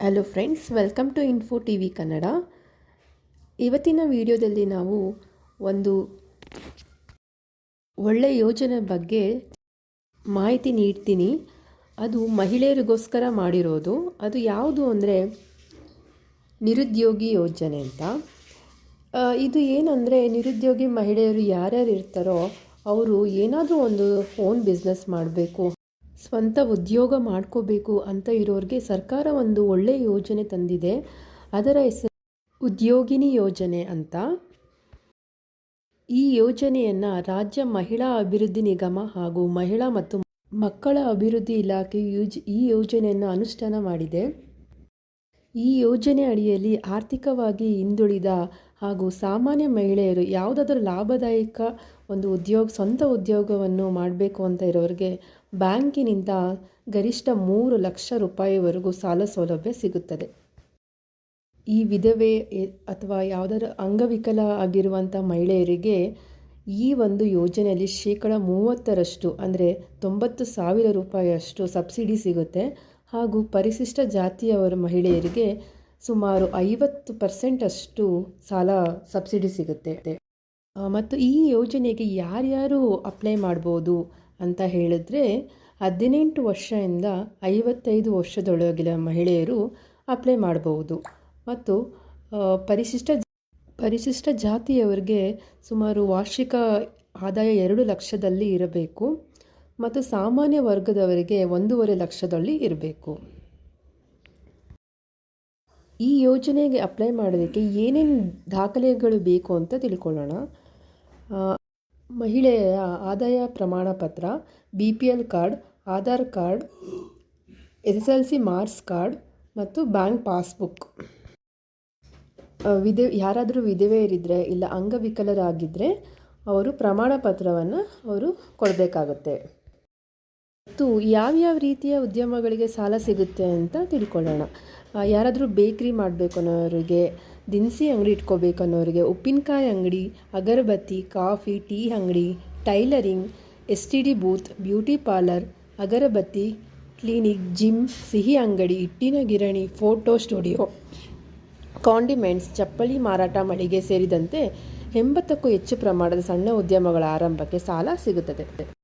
Hello friends welcome to info T V Kannada ಇವತ್ತಿನ ವಿಡಿಯೋದಲ್ಲಿ ನಾವು ಒಂದು ಒಳ್ಳೆಯ ಯೋಜನೆ ಬಗ್ಗೆ ಮಾಹಿತಿ ನೀಡ್ತೀನಿ. ಅದು ಮಹಿಳೆಯರಿಗೋಸ್ಕರ ಮಾಡಿರೋದು. ಅದು ಯಾವುದು ಅಂದರೆ ನಿರುದ್ಯೋಗಿ ಯೋಜನೆ ಅಂತ. ಇದು ಏನಂದರೆ ನಿರುದ್ಯೋಗಿ ಮಹಿಳೆಯರು ಯಾರ್ಯಾರು ಇರ್ತಾರೋ ಅವರು ಏನಾದರೂ ಒಂದು ಓನ್ ಬಿಸ್ನೆಸ್ ಮಾಡಬೇಕು. ಸ್ವಂತ ಉದ್ಯೋಗ ಮಾಡ್ಕೋಬೇಕು ಅಂತ ಇರೋರಿಗೆ ಸರ್ಕಾರ ಒಂದು ಒಳ್ಳೆಯ ಯೋಜನೆ ತಂದಿದೆ. ಅದರ ಹೆಸರು ಉದ್ಯೋಗಿನಿ ಯೋಜನೆ ಅಂತ. ಈ ಯೋಜನೆಯನ್ನು ರಾಜ್ಯ ಮಹಿಳಾ ಅಭಿವೃದ್ಧಿ ನಿಗಮ ಹಾಗೂ ಮಹಿಳಾ ಮತ್ತು ಮಕ್ಕಳ ಅಭಿವೃದ್ಧಿ ಇಲಾಖೆ ಯೂಜ್ ಈ ಯೋಜನೆಯನ್ನು ಅನುಷ್ಠಾನ ಮಾಡಿದೆ. ಈ ಯೋಜನೆ ಅಡಿಯಲ್ಲಿ ಆರ್ಥಿಕವಾಗಿ ಹಿಂದುಳಿದ ಹಾಗೂ ಸಾಮಾನ್ಯ ಮಹಿಳೆಯರು ಯಾವುದಾದ್ರೂ ಲಾಭದಾಯಕ ಒಂದು ಉದ್ಯೋಗ, ಸ್ವಂತ ಉದ್ಯೋಗವನ್ನು ಮಾಡಬೇಕು ಅಂತ ಇರೋರಿಗೆ ಬ್ಯಾಂಕಿನಿಂದ ಗರಿಷ್ಠ ಮೂರು ಲಕ್ಷ ರೂಪಾಯಿವರೆಗೂ ಸಾಲ ಸೌಲಭ್ಯ ಸಿಗುತ್ತದೆ. ಈ ವಿಧವೆ ಅಥವಾ ಯಾವುದಾದ್ರೂ ಅಂಗವಿಕಲ ಆಗಿರುವಂಥ ಮಹಿಳೆಯರಿಗೆ ಈ ಒಂದು ಯೋಜನೆಯಲ್ಲಿ ಶೇಕಡ ಮೂವತ್ತರಷ್ಟು ಅಂದರೆ ತೊಂಬತ್ತು ಸಾವಿರ ರೂಪಾಯಿಯಷ್ಟು ಸಬ್ಸಿಡಿ ಸಿಗುತ್ತೆ. ಹಾಗೂ ಪರಿಶಿಷ್ಟ ಜಾತಿಯವರ ಮಹಿಳೆಯರಿಗೆ ಸುಮಾರು ಐವತ್ತು ಪರ್ಸೆಂಟಷ್ಟು ಸಾಲ ಸಬ್ಸಿಡಿ ಸಿಗುತ್ತೆ. ಮತ್ತು ಈ ಯೋಜನೆಗೆ ಯಾರ್ಯಾರು ಅಪ್ಲೈ ಮಾಡ್ಬೋದು ಅಂತ ಹೇಳಿದ್ರೆ, ಹದಿನೆಂಟು ವರ್ಷದಿಂದ ಐವತ್ತೈದು ವರ್ಷದೊಳಗಿನ ಮಹಿಳೆಯರು ಅಪ್ಲೈ ಮಾಡಬಹುದು ಮತ್ತು ಪರಿಶಿಷ್ಟ ಪರಿಶಿಷ್ಟ ಜಾತಿಯವರಿಗೆ ಸುಮಾರು ವಾರ್ಷಿಕ ಆದಾಯ ಎರಡು ಲಕ್ಷದಲ್ಲಿ ಇರಬೇಕು. ಮತ್ತು ಸಾಮಾನ್ಯ ವರ್ಗದವರಿಗೆ ಒಂದೂವರೆ ಲಕ್ಷದಲ್ಲಿ ಇರಬೇಕು. ಈ ಯೋಜನೆಗೆ ಅಪ್ಲೈ ಮಾಡೋದಕ್ಕೆ ಏನೇನು ದಾಖಲೆಗಳು ಬೇಕು ಅಂತ ತಿಳ್ಕೊಳ್ಳೋಣ. ಮಹಿಳೆಯ ಆದಾಯ ಪ್ರಮಾಣ ಪತ್ರ, B P L card, Aadhaar card, S S L C marks card ಮತ್ತು ಬ್ಯಾಂಕ್ ಪಾಸ್ಬುಕ್. ವಿಧೆ, ಯಾರಾದರೂ ವಿಧವೆಯರಿದ್ದರೆ ಇಲ್ಲ ಅಂಗವಿಕಲರಾಗಿದ್ದರೆ ಅವರು ಪ್ರಮಾಣ ಪತ್ರವನ್ನು ಅವರು ಕೊಡಬೇಕಾಗುತ್ತೆ. ಮತ್ತು ಯಾವ್ಯಾವ ರೀತಿಯ ಉದ್ಯಮಗಳಿಗೆ ಸಾಲ ಸಿಗುತ್ತೆ ಅಂತ ತಿಳ್ಕೊಳ್ಳೋಣ. ಯಾರಾದರೂ ಬೇಕ್ರಿ ಮಾಡಬೇಕು ಅನ್ನೋರಿಗೆ, ದಿನಸಿ ಅಂಗಡಿ ಇಟ್ಕೋಬೇಕು ಅನ್ನೋರಿಗೆ, ಉಪ್ಪಿನಕಾಯಿ ಅಂಗಡಿ, ಅಗರಬತ್ತಿ, ಕಾಫಿ, ಟೀ ಅಂಗಡಿ, tailoring, S T D booth, beauty parlour, agarbatti, clinic, gym, ಸಿಹಿ ಅಂಗಡಿ, ಇಟ್ಟಿನ ಗಿರಣಿ, ಫೋಟೋ ಸ್ಟುಡಿಯೋ, ಕಾಂಡಿಮೆಂಟ್ಸ್, ಚಪ್ಪಲಿ ಮಾರಾಟ ಮಳಿಗೆ ಸೇರಿದಂತೆ ಎಂಬತ್ತಕ್ಕೂ ಹೆಚ್ಚು ಪ್ರಮಾಣದ ಸಣ್ಣ ಉದ್ಯಮಗಳ ಆರಂಭಕ್ಕೆ ಸಾಲ ಸಿಗುತ್ತದೆ.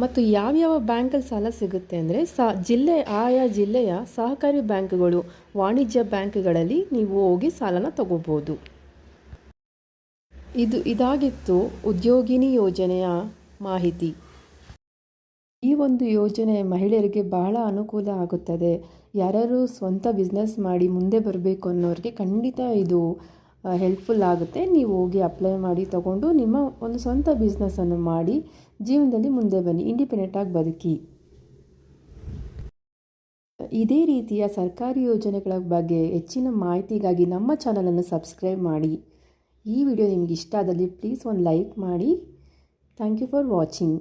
ಮತ್ತು ಯಾವ್ಯಾವ ಬ್ಯಾಂಕಲ್ಲಿ ಸಾಲ ಸಿಗುತ್ತೆ ಅಂದರೆ ಸಾ ಜಿಲ್ಲೆ, ಆಯಾ ಜಿಲ್ಲೆಯ ಸಹಕಾರಿ ಬ್ಯಾಂಕ್ಗಳು ವಾಣಿಜ್ಯ ಬ್ಯಾಂಕ್ಗಳಲ್ಲಿ ನೀವು ಹೋಗಿ ಸಾಲನ ತಗೋಬೋದು. ಇದು ಇದಾಗಿತ್ತು ಉದ್ಯೋಗಿನಿ ಯೋಜನೆಯ ಮಾಹಿತಿ. ಈ ಒಂದು ಯೋಜನೆ ಮಹಿಳೆಯರಿಗೆ ಬಹಳ ಅನುಕೂಲ ಆಗುತ್ತದೆ. ಯಾರ್ಯಾರು ಸ್ವಂತ ಬಿಸ್ನೆಸ್ ಮಾಡಿ ಮುಂದೆ ಬರಬೇಕು ಅನ್ನೋರಿಗೆ ಖಂಡಿತ ಇದು ಹೆಲ್ಪ್ಫುಲ್ ಆಗುತ್ತೆ. ನೀವು ಹೋಗಿ ಅಪ್ಲೈ ಮಾಡಿ, ತಗೊಂಡು ನಿಮ್ಮ ಒಂದು ಸ್ವಂತ ಬಿಸ್ನೆಸ್ಸನ್ನು ಮಾಡಿ, ಜೀವನದಲ್ಲಿ ಮುಂದೆ ಬನ್ನಿ. ಇಂಡಿಪೆಂಡೆಂಟಾಗಿ ಬದುಕಿ. ಇದೇ ರೀತಿಯ ಸರ್ಕಾರಿ ಯೋಜನೆಗಳ ಬಗ್ಗೆ ಹೆಚ್ಚಿನ ಮಾಹಿತಿಗಾಗಿ ನಮ್ಮ ಚಾನಲನ್ನು ಸಬ್ಸ್ಕ್ರೈಬ್ ಮಾಡಿ. ಈ ವಿಡಿಯೋ ನಿಮಗೆ ಇಷ್ಟ ಆದಲ್ಲಿ ಪ್ಲೀಸ್ ಒಂದು ಲೈಕ್ ಮಾಡಿ. Thank you for watching